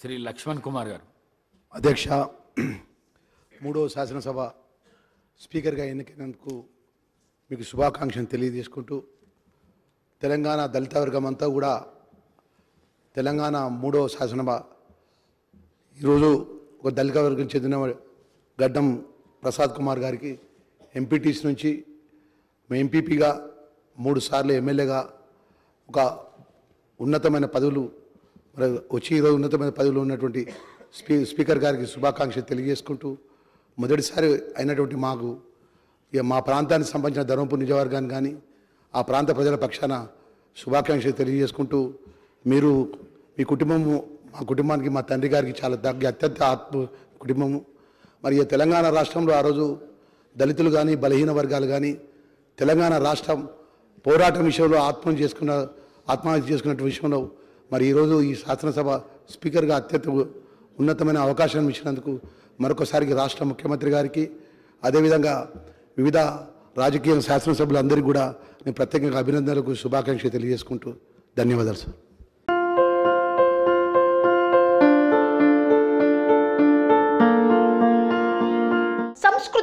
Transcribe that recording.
శ్రీ లక్ష్మణ్ కుమార్ గారు. అధ్యక్ష మూడవ శాసనసభ స్పీకర్గా ఎన్నికైనందుకు మీకు శుభాకాంక్షలు తెలియజేసుకుంటూ తెలంగాణ దళిత వర్గం అంతా కూడా తెలంగాణ మూడవ శాసనసభ ఈరోజు ఒక దళిత వర్గం చెందిన గడ్డం ప్రసాద్ కుమార్ గారికి ఎంపీటీసీ నుంచి ఎంపీపీగా మూడు సార్లు ఎమ్మెల్యేగా ఒక ఉన్నతమైన పదవులు మరి వచ్చి ఈరోజు ఉన్నతమైన పదవిలో ఉన్నటువంటి స్పీ స్పీకర్ గారికి శుభాకాంక్షలు తెలియజేసుకుంటూ మొదటిసారి అయినటువంటి మాకు ఇక మా ప్రాంతానికి సంబంధించిన ధర్మపూర్ నిజవర్గాన్ని కానీ ఆ ప్రాంత ప్రజల పక్షాన శుభాకాంక్షలు తెలియజేసుకుంటూ మీరు మీ కుటుంబము మా కుటుంబానికి మా తండ్రి గారికి చాలా దగ్గ అత్యంత ఆత్మ కుటుంబము. మరి ఈ తెలంగాణ రాష్ట్రంలో ఆ రోజు దళితులు కానీ బలహీన వర్గాలు కానీ తెలంగాణ రాష్ట్రం పోరాటం విషయంలో ఆత్మహత్య చేసుకున్న ఆత్మహత్య చేసుకున్నటువంటి విషయంలో మరి ఈరోజు ఈ శాసనసభ స్పీకర్గా అత్యంత ఉన్నతమైన అవకాశం ఇచ్చినందుకు మరొకసారికి రాష్ట్ర ముఖ్యమంత్రి గారికి అదేవిధంగా వివిధ రాజకీయ శాసనసభ్యులందరికీ కూడా నేను ప్రత్యేకంగా అభినందనలకు శుభాకాంక్షలు తెలియజేసుకుంటూ ధన్యవాదాలు సార్.